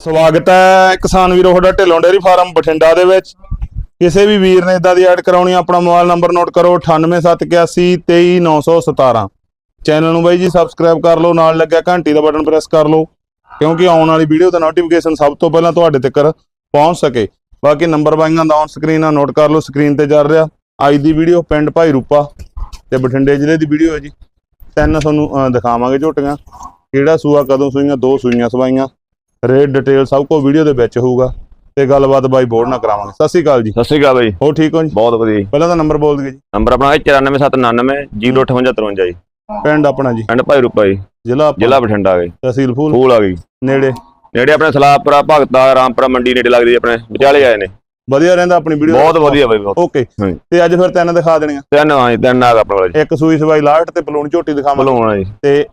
ਸਵਾਗਤ ਹੈ ਕਿਸਾਨ ਵੀਰੋ, ਤੁਹਾਡਾ ਢਿੱਲੋਂ ਡੇਅਰੀ ਫਾਰਮ ਬਠਿੰਡਾ ਦੇ ਵਿੱਚ। ਕਿਸੇ ਵੀ ਵੀਰ ਨੇ ਇਦਾਂ ਦੀ ਐਡ ਕਰਾਉਣੀ ਆਪਣਾ ਮੋਬਾਈਲ ਨੰਬਰ ਨੋਟ ਕਰੋ 9871823917 ਚੈਨਲ ਨੂੰ ਬਾਈ ਜੀ ਸਬਸਕ੍ਰਾਈਬ ਕਰ ਲਓ, ਨਾਲ ਲੱਗਿਆ ਘੰਟੀ ਦਾ ਬਟਨ ਪ੍ਰੈਸ ਕਰ ਲਓ, ਕਿਉਂਕਿ ਆਉਣ ਵਾਲੀ ਵੀਡੀਓ ਦਾ ਨੋਟੀਫਿਕੇਸ਼ਨ ਸਭ ਤੋਂ ਪਹਿਲਾਂ ਤੁਹਾਡੇ ਤੱਕ ਪਹੁੰਚ ਸਕੇ। ਬਾਕੀ ਨੰਬਰ ਬਾਈਆਂ ਦਾ ਔਨ ਸਕਰੀਨ ਆ, ਨੋਟ ਕਰ ਲਓ ਸਕਰੀਨ ਤੇ ਚੱਲ ਰਿਹਾ। ਅੱਜ ਦੀ ਵੀਡੀਓ ਪਿੰਡ ਭਾਈ ਰੂਪਾ ਤੇ ਬਠਿੰਡੇ ਜ਼ਿਲ੍ਹੇ ਦੀ ਵੀਡੀਓ ਹੈ ਜੀ। ਤਿੰਨ ਤੁਹਾਨੂੰ ਦਿਖਾਵਾਂਗੇ ਝੋਟੀਆਂ, ਕਿਹੜਾ ਸੂਆ, ਕਦੋਂ ਸੂਈਆਂ, ਦੋ ਸੂਈਆਂ ਸਵਾਈਆਂ। ਰੇਟ ਡਿਟੇਲ ਸਭ ਕੁਝ ਵੀਡੀਓ ਦੇ ਵਿੱਚ ਹੋਊਗਾ ਤੇ ਗੱਲਬਾਤ ਬਾਈ ਬੋਰਡ ਨਾਲ ਕਰਾਵਾਂਗੇ। ਸਤਿ ਸ਼੍ਰੀ ਅਕਾਲ ਜੀ। ਸਤਿ ਸ਼੍ਰੀ ਅਕਾਲ ਬਾਈ। ਹੋ ਠੀਕ ਹੋ ਜੀ? ਬਹੁਤ ਵਧੀਆ ਜੀ। ਪਹਿਲਾਂ ਤਾਂ ਨੰਬਰ ਬੋਲ ਦਈਏ ਜੀ। ਨੰਬਰ ਆਪਣਾ ਹੈ 94799 0853 ਜੀ। ਪਿੰਡ ਆਪਣਾ ਜੀ। ਪਿੰਡ ਭਾਈ ਰੂਪਾ ਜੀ। ਜ਼ਿਲ੍ਹਾ ਜ਼ਿਲ੍ਹਾ ਬਠਿੰਡਾ ਗਏ ਤਹਿਸੀਲ ਫੂਲ। ਫੂਲ ਆ ਗਈ। ਨੇੜੇ। ਨੇੜੇ ਆਪਣੇ ਸਲਾਪੁਰਾ ਭਗਤਾ ਰਾਮਪੁਰਾ ਮੰਡੀ ਨੇੜੇ ਲੱਗਦੀ ਆਪਣੇ। ਵਿਚਾਲੇ ਆਏ ਨੇ। ਵਧੀਆ ਰਹਿੰਦਾ ਆਪਣੀ ਵੀਡੀਓ ਬਹੁਤ ਵਧੀਆ ਬਾਈ ਬਹੁਤ। ਓਕੇ। ਤੇ ਅੱਜ ਫਿਰ ਤਿੰਨ ਦਿਖਾ ਦੇਣੀਆਂ। ਤਿੰਨ ਆ ਜੀ ਤਿੰਨ ਆ ਆਪਣੇ ਜੀ ਇੱਕ ਸੂਈ ਸਵਾਈ ਲਾਹਟ ਤੇ ਪਲੂਣ ਝੋਟੀ ਦਿਖਾਵਾਂਗੇ। ਬਲੂਣਾ ਜੀ। ਤੇ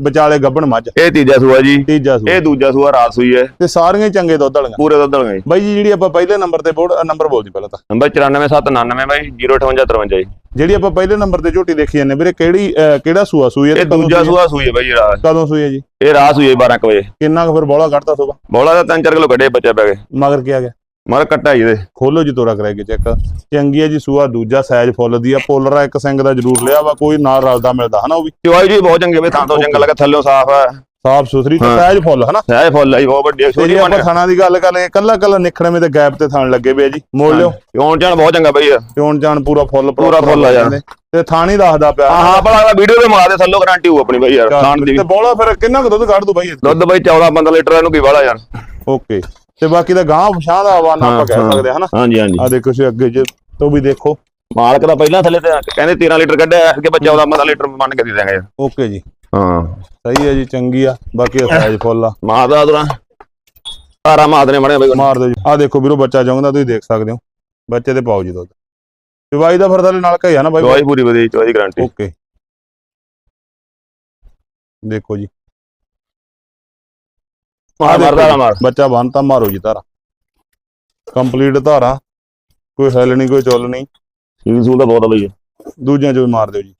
ਵਿਚਾਲੇ ਗੱਬਣ ਮੱਝ। ਇਹ ਤੀਜਾ ਸੂਆ ਜੀ। ਤੀਜਾ ਸੂਆ। ਇਹ ਦੂਜਾ ਸੂਆ ਰਾਤ ਸੂਈ ਹੈ। ਤੇ ਸਾਰੀਆਂ ਹੀ ਚੰਗੇ ਦੁੱਧ ਵਾਲੀਆਂ। ਪੂਰੇ ਦੁੱਧ ਵਾਲੀਆਂ ਜੀ ਬਾਈ ਜੀ ਜਿਹੜੀ ਆਪਾਂ ਪਹਿਲੇ ਨੰਬਰ ਤੇ ਬੋਰਡ ਨੰਬਰ ਬੋਲਦੀ ਪਹਿਲਾਂ ਤਾਂ। ਨੰਬਰ 94799 ਬਾਈ 0853 ਜੀ। ਜਿਹੜੀ ਆਪਾਂ ਪਹਿਲੇ ਨੰਬਰ ਤੇ ਝੋਟੀ ਦੇਖੀ ਜਾਂਦੇ ਵੀਰੇ ਕਿਹੜੀ ਕਿਹੜਾ ਸੂਆ ਸੂਈ ਹੈ ਇਹ ਦੂਜਾ? ਸੂਆ ਸੂਈ ਹੈ ਬਾਈ ਰਾਤ। ਕਦੋਂ ਸੂਈ ਹੈ ਜੀ? ਇਹ ਰਾਤ ਸੂਈ ਹੈ 12 ਕੁ ਵਜੇ। ਕਿੰਨਾ ਕੁ ਫਿਰ ਬੋਲਾ ਕੱਢਦਾ ਸੋਗਾ ਬੋਲਾ ਦਾ 3-4 ਕਿਲੋ ਕੱਢੇ ਬੱਚੇ ਪੈ ਗਏ। ਮਗਰ ਕੀ ਆ ਗਿਆ? ਮਰ ਕੱਟਾ ਜੀ ਇਹਦੇ। ਖੋਲੋ ਜੀ ਤੋਰਾ ਕਰਾਏਗੇ ਚੈੱਕ। ਚੰਗੀ ਹੈ ਜੀ ਸੂਆ ਦੂਜਾ ਸਾਈਜ਼ ਫੁੱਲ ਦੀ ਆ। ਪੋਲਰ ਆ ਇੱਕ ਸਿੰਘ ਦਾ ਜ਼ਰੂਰ ਲਿਆ ਵਾ ਕੋਈ ਨਾਲ ਰਲਦਾ ਮਿਲਦਾ ਹਨਾ ਉਹ ਵੀ? ਚਵਾਈ ਜੀ ਬਹੁਤ ਚੰਗੇ ਬਈ ਥਾਂ ਤੋਂ ਚੰਗਾ ਲੱਗਾ ਥੱਲੋਂ ਸਾਫ਼ ਹੈ ਸਾਫ਼ ਸੁਥਰੀ ਤੇ ਹਾਂ। ਸਾਈਜ਼ ਫੁੱਲ ਹਨਾ? ਸਹਿ ਫੁੱਲ ਆਈ ਬਹੁਤ ਵੱਡੀ ਜੇ ਆਪਾਂ ਥਾਣਾ ਦੀ ਗੱਲ ਕਰ ਲਈਏ ਕੱਲਾ ਕੱਲਾ ਨਿਖੜਵੇਂ ਤੇ ਗੈਪ ਤੇ ਥਾਣ ਲੱਗੇ ਵੇ ਜੀ। ਮੋੜ ਲਿਓ। ਯੋਨ ਜਾਨ ਬਹੁਤ ਚੰਗਾ ਬਈ ਚੋਣ ਜਾਣ ਪੂਰਾ ਫੁੱਲ ਪੂਰਾ ਫੁੱਲ ਆ ਯਾਰ। ਤੇ ਥਾਣੀ ਦੱਸਦਾ ਪਿਆ। ਹਾਂ ਹਾਂ ਭਲਾ ਵੀਡੀਓ ਤੇ ਮਾਰ ਦੇ ਥੱਲੋਂ ਗਾਰੰਟੀ ਹੋਊ ਆਪਣੀ ਬਈ ਯਾਰ ਖਾਣ ਦੀ ਤੇ ਬੋਲਾ ਫਿਰ ਕਿੰਨਾ ਕੁ ਦੁੱਧ ਕੱਢ ਦੂ ਬਾਈ ਦੁੱਧ ਬਈ 14 15 ਲੀਟਰ ਇਹਨੂੰ ਕੀ ਵਾਲਾ ਯਾਰ। ਓਕੇ। ਤੇ ਬਾਕੀ ਦਾ ਗਾਂ ਪਛਾਂ ਦਾ ਆਵਾਨਾ ਆਪਾਂ ਕਹਿ। ਸਕਦੇ ਹਾਂ। ਹਨਾ? ਹਾਂਜੀ ਹਾਂਜੀ। ਆ ਦੇਖੋ ਤੁਸੀਂ ਅੱਗੇ ਜੇ ਤੋਂ ਵੀ ਦੇਖੋ। ਮਾਲਕ ਦਾ ਪਹਿਲਾਂ ਥੱਲੇ ਤੇ ਕਹਿੰਦੇ 13 ਲੀਟਰ ਕੱਢਿਆ ਕਿ ਬੱਚਾ 14 15 ਲੀਟਰ ਮੰਨ ਕੇ ਦੇ ਦਾਂਗੇ। ਓਕੇ ਜੀ। ਹਾਂ। ਸਹੀ ਹੈ ਜੀ ਚੰਗੀ ਆ। ਬਾਕੀ ਸਾਈਜ਼ ਫੁੱਲ ਆ। ਮਾਂ ਦਾ ਦੁਰਾ ਸਾਰਾ ਮਾਦ ਨੇ ਬਣੇ ਬਈ ਮਾਰ ਦਿਓ ਜੀ। ਆ ਦੇਖੋ ਵੀਰੋ ਬੱਚਾ ਚਾਹੁੰਦਾ ਤੁਸੀਂ ਦੇਖ ਸਕਦੇ ਹੋ। ਬੱਚੇ ਦੇ ਪਾਓ ਜੀ ਦੁੱਧ। ਚਵਾਈ ਦਾ ਫਿਰ ਥੱਲੇ ਨਾਲ ਕਹੀ ਆ ਨਾ ਬਾਈ। ਦਵਾਈ ਪੂਰੀ ਵਧੀਆ ਦਵਾਈ ਗਾਰੰਟੀ ਓਕੇ। ਦੇਖੋ ਜੀ। ਮਾਰ ਮਾਰਦਾ ਨਾ ਮਾਰ। ਬੱਚਾ ਬੰਨਤਾ ਮਾਰੋ ਜੀ ਧਾਰਾ। ਕੰਪਲੀਟ ਧਾਰਾ। ਕੋਈ ਹਿੱਲ ਨਹੀਂ ਕੋਈ ਚੁੱਲ ਨਹੀਂ। ਸੀਲ ਸੂਲ ਦਾ ਬਹੁਤ ਆ ਬਈ। ਦੂਜਿਆਂ ਚੋਂ ਵੀ ਮਾਰ ਦਿਓ ਜੀ।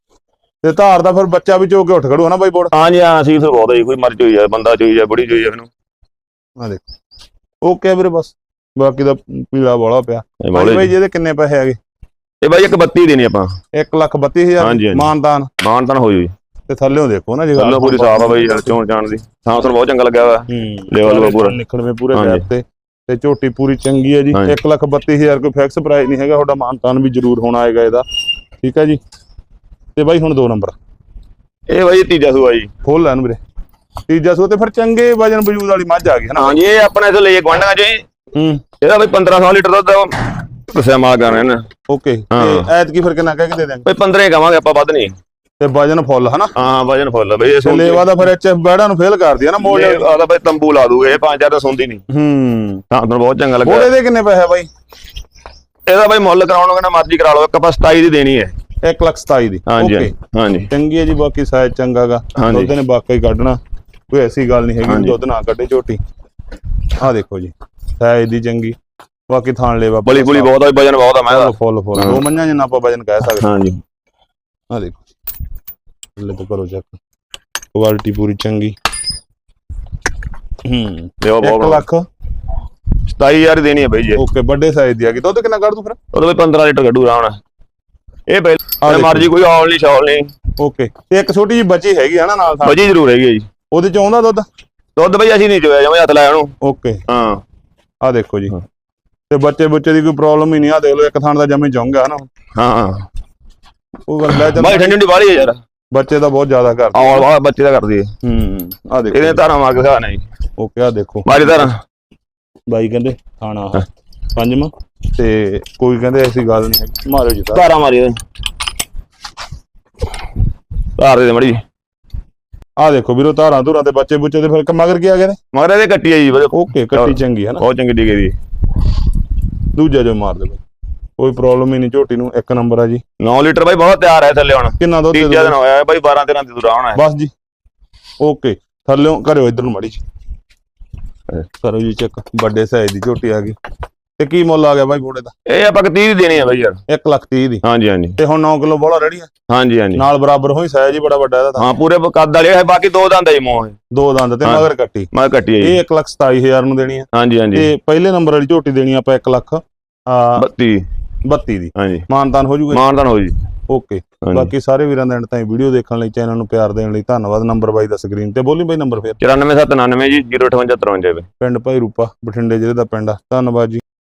ਤੇ ਧਾਰ ਦਾ ਫਿਰ ਬੱਚਾ ਵੀ ਚੋ ਕੇ ਉੱਠ ਖੜੂ ਹਨਾ ਬਾਈ ਬੋੜ? ਹਾਂਜੀ ਹਾਂ ਸੀਲ ਸੂਲ ਬਹੁਤ ਆ ਜੀ। ਕੋਈ ਮਰ ਚੋਈ ਆ ਬੰਦਾ ਚੋਈ ਆ ਬੁੜੀ ਚੋਈ ਆ ਇਹਨੂੰ ਆ ਦੇਖੋ। ਓਕੇ ਵੀਰੇ ਬਸ। ਬਾਕੀ ਦਾ ਪੀਲਾ ਬੋਲਾ ਪਿਆ। ਬਾਈ ਜੀ। ਜੀ ਇਹਦੇ ਕਿੰਨੇ ਪੈਸੇ ਹੈਗੇ? ਇਹ ਬਾਈ ਇੱਕ 32 ਦੇਣੀ ਆਪਾਂ। 1 ਲੱਖ 32000 ਹਾਂਜੀ, ਹਾਂਜੀ। ਮਾਨਦਾਨ ਮਾਨ ਤਾਂ ਹੋਈ। ਤੇ ਥੱਲੇੋਂ ਦੇਖੋ ਨਾ ਜੀ ਗੱਲ ਥੱਲੋਂ ਪੂਰੀ ਸਾਫ਼ ਆ ਬਈ ਯਾਰ ਚੋਣ ਜਾਣ ਦੀ। ਥਾਂ ਤੋਂ ਬਹੁਤ ਚੰਗਾ ਲੱਗਿਆ ਵਾ। ਹੂੰ Level ਵਾ ਪੂਰਾ। ਨਿਕਲਵੇਂ ਪੂਰੇ। ਗੈਪ ਤੇ। ਤੇ ਝੋਟੀ ਪੂਰੀ ਚੰਗੀ ਹੈ ਜੀ। ਹਾਂਜੀ। 1 ਲੱਖ 32000 ਕੋਈ ਫਿਕਸ ਪ੍ਰਾਈਸ ਨਹੀਂ ਹੈਗਾ। ਤੁਹਾਡਾ ਮਾਨਤਾਨ ਵੀ ਜ਼ਰੂਰ ਹੋਣਾ ਆਏਗਾ ਇਹਦਾ। ਠੀਕ ਹੈ ਜੀ। ਤੇ ਬਾਈ ਹੁਣ ਦੋ ਨੰਬਰ। ਇਹ ਬਾਈ ਤੀਜਾ ਸੂਆ ਜੀ। ਖੋਲ ਲੈਣ ਵੀਰੇ। ਤੀਜਾ ਸੋ ਤੇ ਫਿਰ ਚੰਗੇ ਵਜਨ ਵਜੂਦ ਵਾਲੀ ਮੱਝ ਆ ਗਈ ਹੈ ਨਾ? ਹਾਂਜੀ ਇਹ ਆਪਣੇ ਇਥੇ ਲਈ ਗਵਾਂਢਾਂ ਚ। ਹੂੰ। ਇਹਦਾ ਬਈ 1500 ਲੀਟਰ ਦੁੱਧ ਦੱਸਿਆ ਮਾਲ ਕਰ ਰਹੇ ਨੇ ਓਕੇ। ਤੇ ਐਤਕੀ ਫਿਰ ਕਿੰਨਾ ਕਹਿ ਕੇ ਦੇ ਦਾਂਗੇ ਬਈ 15 ਹੀ ਕਵਾਂਗੇ ਆਪਾਂ ਵੱਧ ਨਹੀਂ। ਤੇ ਵਜਨ ਫੁੱਲ ਹਨਾ? ਹਾਂ ਵਜਨ ਫੁੱਲ ਬਈ ਇਹ ਸੁਣਦੀ ਲੇਵਾ ਦਾ ਫਿਰ ਐਚਐਫ ਬੈੜਾ ਨੂੰ ਫੇਲ ਕਰਦੀ ਹੈ ਨਾ ਮੋੜ। ਆਦਾ ਬਈ ਤੰਬੂ ਲਾ ਦੂਗੇ ਇਹ ਪੰਜ ਚਾਰ ਤਾਂ ਸੁਣਦੀ ਨਹੀਂ। ਹੂੰ। ਤਾਂ ਤੁਹਾਨੂੰ ਬਹੁਤ ਚੰਗਾ ਲੱਗਾ। ਉਹਦੇ ਦੇ ਕਿੰਨੇ ਪੈਸੇ ਆ ਬਾਈ? ਇਹਦਾ ਬਈ ਮੁੱਲ ਕਰਾਉਣ ਨੂੰ ਕਹਿੰਦਾ ਮਰਜ਼ੀ ਕਰਾ ਲਓ ਇੱਕ ਆਪਾਂ 27 ਦੀ ਦੇਣੀ ਹੈ। 1 ਲੱਖ 27 ਦੀ। ਹਾਂਜੀ ਹਾਂਜੀ। ਚੰਗੀ ਹੈ ਜੀ ਬਾਕੀ ਸਾਇਜ਼ ਚੰਗਾਗਾ। ਦੁੱਧ ਨੇ ਬਾਕੀ ਕੱਢਣਾ ਕੋਈ ਐਸੀ ਗੱਲ ਨਹੀਂ ਹੈਗੀ। ਦੁੱਧ ਨਾ ਕੱਢੇ ਝੋਟੀ। ਆਹ ਦੇਖੋ ਜੀ ਸਾਇਜ਼ ਦੀ ਚੰਗੀ। ਬਾਕੀ ਥਾਣ ਲੇਵਾ ਬਲੀ ਬੁਲੀ ਬਹੁਤ ਆ ਵਜਨ ਬਹੁਤ ਆ ਮੈਂ ਫੁੱਲ ਫੁੱਲ। ਦੋ ਮੰਝਾਂ ਜਿੰਨਾ ਆਪਾਂ ਵਜਨ ਕਹਿ ਸਕਦੇ ਹਾਂਜੀ। ਆਹ ਦੇਖੋ ਲੈ ਤੋਂ ਕਰੋ ਚੈੱਕ ਕੁਆਲਿਟੀ ਪੂਰੀ ਚੰਗੀ। ਹੂੰ ਲਿਓ 1 ਬਹੁਤ ਲੱਖ। 27000 ਦੀ ਦੇਣੀ ਹੈ ਬਈ ਜੀ। ਓਕੇ ਵੱਡੇ ਸਾਈਜ਼ ਦੀ ਆ ਗਈ। ਦੁੱਧ ਕਿੰਨਾ ਕੱਢ ਦੂ ਫਿਰ? ਉਹਦੇ ਬਈ 15 ਲੀਟਰ ਕੱਢੂ ਆਰਾਮ ਨਾਲ। ਇਹ ਆਹ ਪਹਿਲਾਂ ਦੇਖੋ। ਮਰਜ਼ੀ ਕੋਈ ਆਉਣ ਨਹੀਂ ਸ਼ੌਲ ਨਹੀਂ ਓਕੇ ਤੇ ਇੱਕ ਛੋਟੀ ਜੀ ਬੱਚੀ ਹੈਗੀ ਆ ਨਾ ਨਾਲ ਥਾਂ ਵਜੀ ਜ਼ਰੂਰ ਹੈਗੀ ਹੈ ਜੀ। ਉਹਦੇ ਚ ਆਉਂਦਾ ਦੁੱਧ? ਦੁੱਧ ਬਈ ਅਸੀਂ ਨਹੀਂ ਚੋਇਆ ਜਮੇ ਹੱਥ ਲਾਇਆ ਉਹਨੂੰ। ਓਕੇ ਹਾਂ। ਆਹ ਦੇਖੋ ਜੀ। ਹਾਂ। ਤੇ ਬੱਚੇ ਬੱਚੇ ਦੀ ਕੋਈ ਪ੍ਰੋਬਲਮ ਹੀ ਨਹੀਂ। ਆ ਦੇਖ ਲਓ ਇੱਕ ਥਾਂ ਦਾ ਜਮੇ ਜਾਊਂਗਾ ਹਨਾ ਹਾਂ ਉਹ ਗੱਲ ਲੈ ਬਾਈ ਠੰਡੀ ਠੰਡੀ ਬਾਹਲੀ ਹੈ ਯਾਰ। ਬੱਚੇ ਦਾ ਬਹੁਤ ਜ਼ਿਆਦਾ ਕਰ ਆਉਣ ਵਾਲਾ ਬੱਚੇ ਦਾ ਕਰਦੀ ਹੈ ਹੂੰ। ਆਹ ਦੇਖੋ ਇਹਦੇ ਧਾਰਾਂ ਮਾਰ ਕੇ ਖਾ ਨਹੀਂ ਓਕੇ ਆਹ ਦੇਖੋ। ਮਾਰੀ ਧਾਰਾਂ। ਬਾਈ ਕਹਿੰਦੇ ਖਾਣਾ ਆਹ। ਪੰਜਵਾਂ। ਤੇ ਕੋਈ ਕਹਿੰਦੇ ਐਸੀ ਗੱਲ ਨਹੀਂ ਹੈ ਮਾਰਿਓ ਜੀ ਤਾਂ ਧਾਰਾਂ ਮਾਰੀ ਇਹਦੇ ਧਾਰ ਦੇ ਮੜੀ ਆਹ ਦੇਖੋ ਵੀਰੋ ਧਾਰਾਂ ਧੁਰਾਂ ਤੇ ਬੱਚੇ ਬੁੱਚੇ ਦੇ ਫਿਰ ਮਗਰ ਕੀ ਆ ਗਏ ਨੇ? ਮਗਰ ਇਹਦੇ ਕੱਟੀ ਜੀ ਵਧੀਆ, ਓਕੇ ਕੱਟੀ ਚੰਗੀ ਹੈ ਨਾ। ਬਹੁਤ ਚੰਗੀ ਡਿਗੇ ਦੀ ਦੂਜਾ ਜੋ ਮਾਰ ਦੇ ਬਾਈ। ਕੋਈ ਪ੍ਰੋਬਲਮ ਹੀ ਨਹੀਂ ਝੋਟੀ ਨੂੰ ਇੱਕ ਨੰਬਰ ਆ ਜੀ। 9 ਲੀਟਰ ਬਾਈ ਬਹੁਤ ਤਿਆਰ ਹੈ ਥੱਲੇ ਹੁਣ। ਕਿੰਨਾ ਦੁੱਧ ਦੇ ਤੀਜਾ ਦਿਨ? ਹੋਇਆ ਹੈ ਬਾਈ 12 13 ਦੀ ਦੂਰਾ ਹੋਣਾ ਹੈ। ਬਸ ਜੀ। ਓਕੇ ਥੱਲਿਓਂ ਕਰਿਓ ਇਧਰ ਨੂੰ ਮੜੀ ਜੀ। ਕਰੋ ਜੀ ਚੈੱਕ ਵੱਡੇ ਸਾਈਜ਼ ਦੀ ਝੋਟੀ ਆ ਗਈ। ਤੇ ਕੀ ਮੁੱਲ ਆ ਗਿਆ ਬਾਈ ਘੋੜੇ ਦਾ? ਇਹ ਆਪਾਂ ਕਿ 30 ਦੀ ਦੇਣੀ ਆ ਬਾਈ ਯਾਰ। 1 ਲੱਖ 30 ਦੀ। ਹਾਂਜੀ ਹਾਂਜੀ। ਤੇ ਹੁਣ 9 ਕਿਲੋ ਬੋਲਾ ਰੈਡੀ ਆ? ਹਾਂਜੀ ਹਾਂਜੀ। ਨਾਲ ਬਰਾਬਰ ਹੋਈ ਸਾਈਜ਼ ਹੀ ਬੜਾ ਵੱਡਾ ਇਹਦਾ ਤਾਂ। ਹਾਂ ਪੂਰੇ ਕੱਦ ਵਾਲੇ ਹੈ ਬਾਕੀ ਦੋ ਦੰਦ ਹੈ ਜੀ ਮੂੰਹ। ਦੋ ਦੰਦ ਤੇ। ਮਗਰ ਕੱਟੀ। ਮੈਂ ਕੱਟੀ ਹੈ ਇਹ 1 ਲੱਖ 27000 ਨੂੰ ਦੇਣੀ ਆ। ਹਾਂਜੀ ਹਾਂਜੀ। ਤੇ ਪਹਿਲੇ ਨੰਬਰ ਵਾਲੀ ਝੋਟੀ ਦੇਣੀ ਆਪਾਂ 1 ਲੱਖ ਆ 32 32 ਦੀ। ਹਾਂਜੀ। ਮਾਨਤਾਨ ਹੋ ਜੂਗਾ? ਮਾਨਦਾਨ ਹੋ ਜੀ ਓਕੇ। ਹਾਂਜੀ। ਬਾਕੀ ਸਾਰੇ ਵੀਰਾਂ ਦਾ ਐਂਡ ਤਾਈਂ ਵੀਡੀਓ ਦੇਖਣ ਲਈ ਚੈਨਲ ਨੂੰ ਪਿਆਰ ਦੇਣ ਲਈ ਧੰਨਵਾਦ। ਨੰਬਰ ਬਾਈ ਦਾ ਸਕਰੀਨ ਤੇ ਬੋਲੀ ਬਾਈ ਨੰਬਰ ਫੇਰ। 94799 ਜੀ 05853 ਪਿੰਡ ਭਾਈ ਰੂਪਾ ਬਠਿੰਡੇ ਜ਼ਿਲ੍ਹੇ ਦਾ ਪਿੰਡ ਆ। ਧੰਨਵਾਦ ਜੀ।